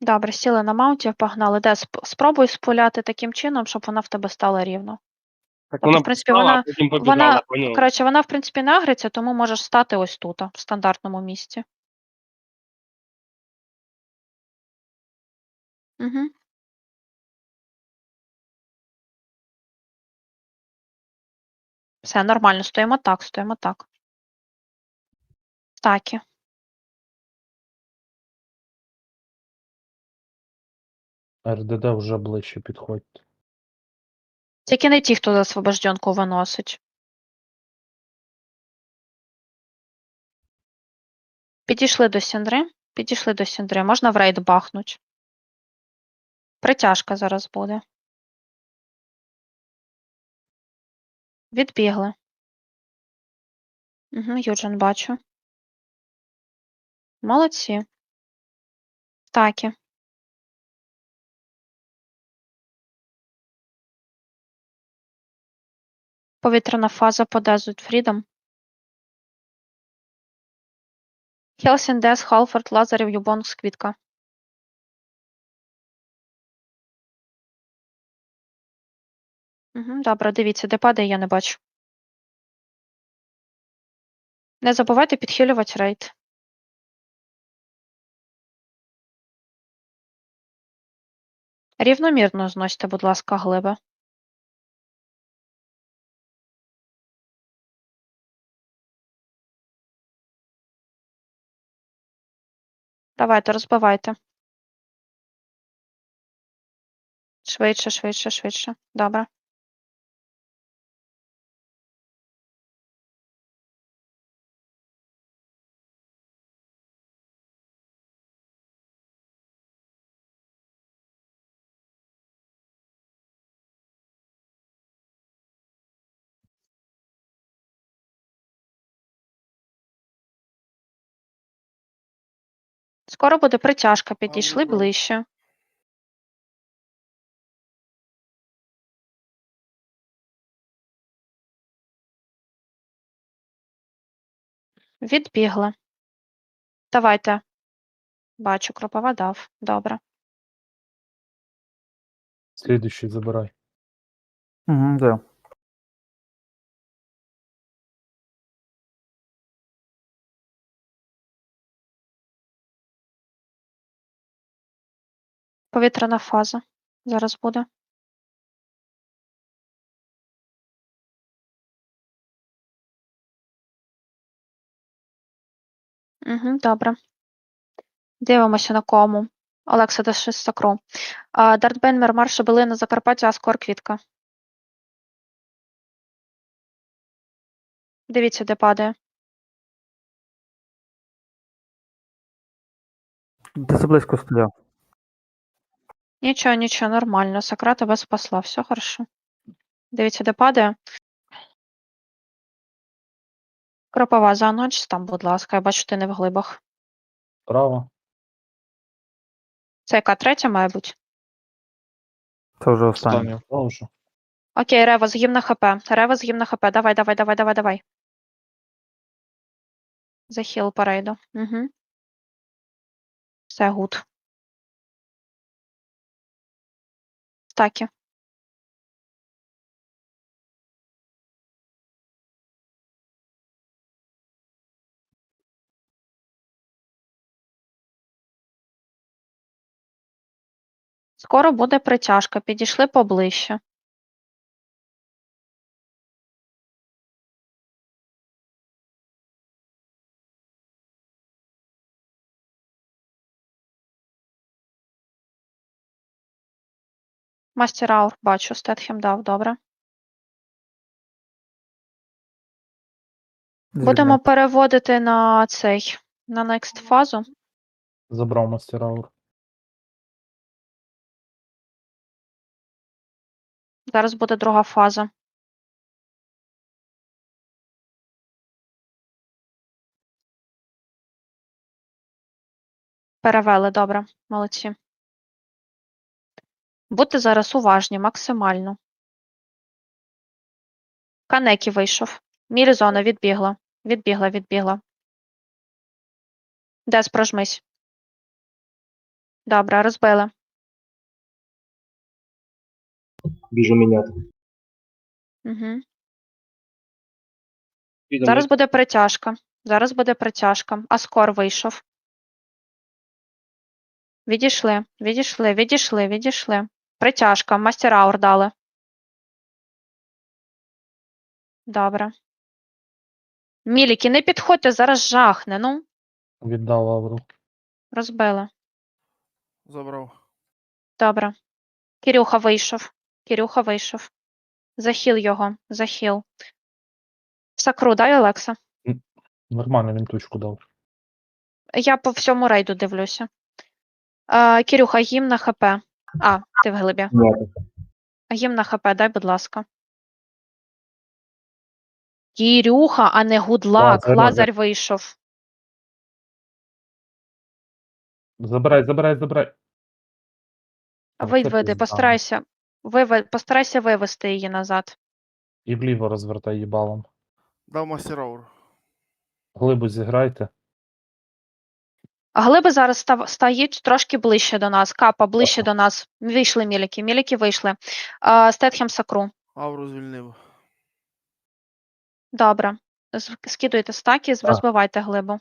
Добре, сіли на маунті, погнали. Де сп- спробуй спуляти таким чином, щоб вона в тебе стала рівно. Так Тобто, вона в принципі, встала, вона- а потім побігала, вона- поняла? Коротше, вона, в принципі, не агриться, тому можеш стати ось тут, в стандартному місці. Угу. Все, нормально, стоїмо так, стоїмо так. Такі. РДД вже ближче підходьте. Тільки не ті, хто освобожденку виносить. Підійшли до Сіндри. Підійшли до Сіндри. Можна в рейд бахнуть. Притяжка зараз буде. Відбігли. Угу, Юджин бачу. Молодці. Такі. Повітряна фаза по Desert Freedom. Хелсін, Дес, Халфорд, Лазарів, Юбонг, Сквітка. Угу, добре, дивіться, де падає, я не бачу. Не забувайте підхилювати рейд. Рівномірно зносьте, будь ласка, глиби. Давайте, розбивайте. Швидше, швидше, швидше. Добре. Скоро буде притяжка, підійшли ближче. Відбігли. Давайте. Бачу, кропова дав. Добре. Слідуючий забирай. Угу, да. Повітряна фаза. Зараз буде. Угу, добре. Дивимося на кому. Олекса Дашис Сакро. А, Дарт Бенмер, Марша Белина, Закарпаття, Аскор, Квітка. Дивіться, де падає. Це близько стояв. Нічого, нічого, нормально. Сакра тебе спасла, все хорошо. Дивіться, де падає. Кропова за ніч, там, будь ласка, я бачу, ти не в глибах. Право. Це яка третя, має бути? Це вже останнє. Право вже. Окей, Рева, згів на ХП. Рева, згів на ХП. Давай, давай, давай, давай, давай. Захіл по рейду. Угу. Все гуд. Такі. Скоро буде притяжка, підійшли поближче. Мастер Аур, бачу, Стетхем дав, добре. Будемо переводити на цей, на next фазу. Забрав мастер аур. Зараз буде друга фаза. Перевели, добре, молодці. Будьте зараз уважні, максимально. Канекі вийшов. Мірізона відбігла. Відбігла, відбігла. Дес, прожмись. Добре, розбили. Біжу міняти. Угу. Зараз буде притяжка. Зараз буде притяжка. Аскор вийшов. Відійшли, відійшли, відійшли, відійшли. Притяжка, мастер аур дали. Добре. Міліки, не підходьте, зараз жахне. Ну, Віддав Авру. розбили. Забрав. Добре. Кирюха вийшов. Кирюха вийшов. Захіл його, захіл. Сакру, дай Олекса. Нормально він тучку дав. Я по всьому рейду дивлюся. Е, Кирюха, гімн на ХП. А, ти в глибі. Міняти. Гімн на ХП, дай, будь ласка. Кирюха, а не гудлак. Лазар, Лазар вийшов. Забирай, забирай, забирай. Виведи, постарайся. Виве... Постарайся вивести її назад. І вліво розвертай їбалом. Дав мастер. Глибу зіграйте. А глиби зараз став... стають трошки ближче до нас. Капа ближче до нас. Вийшли міліки. Міліки вийшли. Стетхем Сакру. Ауру звільнив. Добре. Скидуйте стаки, розбивайте глибу.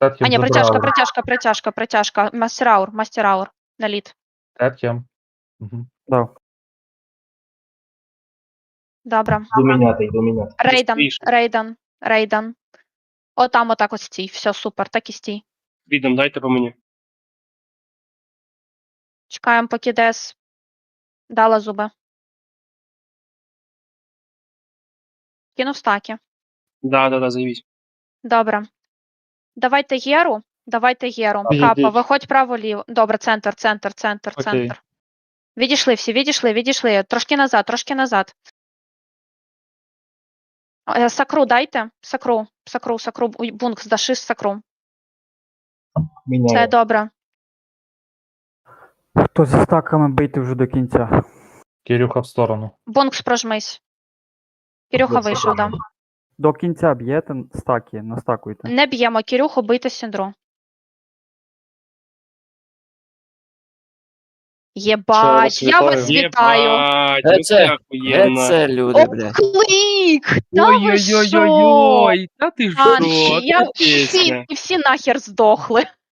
А, ні, притяжка, притяжка, притяжка, притяжка. Мастераур, мастераур. Наліт. Тетхем. Угу. Дав. Добре. Йду міняти, йду. Рейдан, Рейдан, Рейдан. Отам отак от стій. Все, супер, так і стій. Відом дайте по мені. Чекаємо, поки Дес дала зуби. Кинув стаки. Да, да, да, заявіть. Добре. Давайте Єру. Давайте Єру. Ідіть. Капа, виходь право-ліво. Добре, центр, центр, центр, Окей. центр. Відійшли всі, відійшли, відійшли. Трошки назад, трошки назад. Е, Сакру дайте. Сакру, сакру, сакру. Бункс, дашиш сакру. Це добре. Хто зі стаками бийте вже до кінця. Кирюха в сторону. Бонкс прожмись. Кирюха вийшов, да. До кінця б'єте стаки, настакуйте. Не б'ємо Кирюху, бийте сіндру. Єбать, я вас вітаю. Ну це? люди, блядь? клик! Та ви що? Ой-ой-ой-ой-ой, та ти А, що? я Це всі, всі нахер здохли.